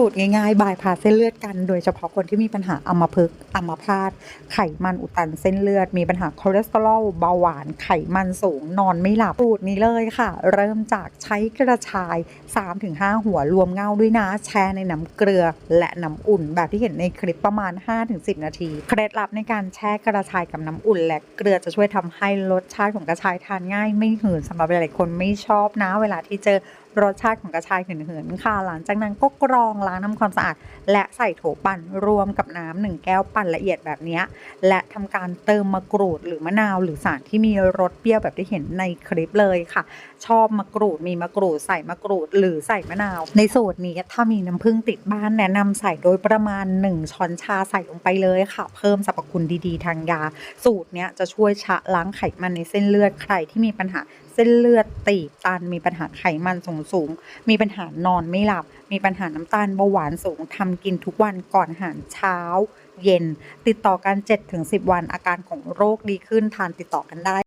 สูตรง่ายๆ บายพาเส้นเลือดกัน โดยเฉพาะคนที่มีปัญหาอัมพฤกษ์อัมพาตไขมันอุดตันเส้นเลือด มีปัญหาคอเลสเตอรอลเบาหวาน ไขมันสูง นอนไม่หลับสูตรนี้เลยค่ะ เริ่มจากใช้กระชาย 3-5 หัวรวมเงาด้วยนะ แช่ในน้ำเกลือและน้ำอุ่น แบบที่เห็นในคลิปประมาณ 5-10 นาที เคล็ดลับในการแช่กระชายกับน้ำอุ่น และเกลือจะช่วยทำให้รสชาติของกระชายทานง่าย ไม่หืนสำหรับหลายๆคนไม่ชอบนะ เวลาที่เจอ รสชาติของกระชายเหืนๆค่ะ หลังจากนั้นก็กรองล้างน้ำความสะอาด และใส่โถปั่นรวมกับน้ำหนึ่งแก้วปั่นละเอียดแบบนี้ และทำการเติมมะกรูดหรือมะนาว หรือสารที่มีรสเปรี้ยวแบบที่เห็นในคลิปเลยค่ะ ชอบมะกรูดมีมะกรูดใส่มะกรูดหรือใส่มะนาว ในสูตรนี้ถ้ามีน้ำผึ้งติดบ้านแนะนำใส่โดยประมาณ 1 ช้อนชาใส่ลงไปเลยค่ะ เพิ่มสรรพคุณดีๆ ทางยา สูตรเนี้ยจะช่วยชะล้างไขมันในเส้นเลือดใครที่มีปัญหา เส้นเลือดตีบตัน มีปัญหาไขมันสูงสูง มีปัญหานอนไม่หลับ มีปัญหาน้ำตาลเบาหวานสูงทำกินทุกวันก่อนอาหารเช้า เย็น ติดต่อกัน 7-10 วันอาการของโรคดีขึ้นทานติดต่อกันได้